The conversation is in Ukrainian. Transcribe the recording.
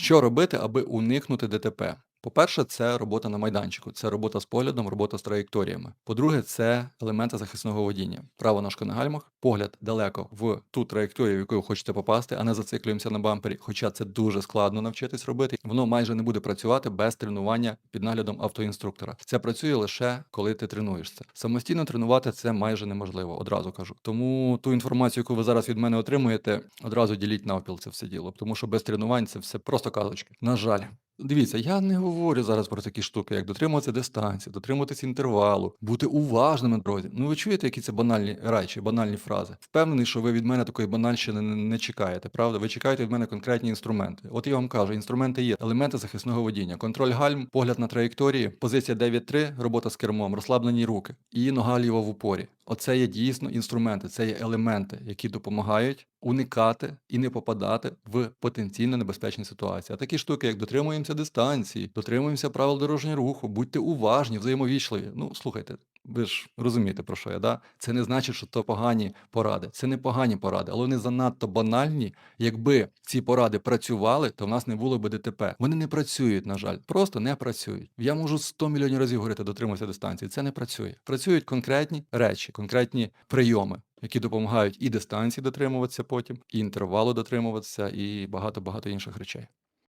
Що робити, аби уникнути ДТП? По-перше, це робота на майданчику, це робота з поглядом, робота з траєкторіями. По-друге, це елементи захисного водіння. Права ножка на гальмах, погляд далеко в ту траєкторію, в яку ви хочете попасти, а не зациклюємося на бампері. Хоча це дуже складно навчитись робити. Воно майже не буде працювати без тренування під наглядом автоінструктора. Це працює лише коли ти тренуєшся. Самостійно тренувати це майже неможливо, одразу кажу. Тому ту інформацію, яку ви зараз від мене отримуєте, одразу діліть навпіл це все діло. Тому що без тренувань це все просто казочки. На жаль. Дивіться, я не говорю зараз про такі штуки, як дотримуватися дистанції, дотримуватися інтервалу, бути уважним на дорозі. Ну ви чуєте, які це банальні речі, банальні фрази. Впевнений, що ви від мене такої банальщини не, не чекаєте, правда? Ви чекаєте від мене конкретні інструменти. От я вам кажу, інструменти є, елементи захисного водіння, контроль гальм, погляд на траєкторії, позиція 9-3, робота з кермом, розслаблені руки і нога ліва в упорі. Оце є дійсно інструменти, це є елементи, які допомагають уникати і не попадати в потенційно небезпечні ситуації. А такі штуки, як дотримуємося дистанції, дотримуємося правил дорожнього руху, будьте уважні, взаємовічливі. Ну, слухайте, ви ж розумієте, про що я, да? Це не значить, що то погані поради. Це не погані поради, але вони занадто банальні. Якби ці поради працювали, то в нас не було би ДТП. Вони не працюють, на жаль, просто не працюють. Я можу 100 мільйонів разів говорити, дотримуйся дистанції. Це не працює. Працюють конкретні речі, конкретні прийоми. Які допомагають і дистанції дотримуватися потім, і інтервалу дотримуватися, і багато багато інших речей.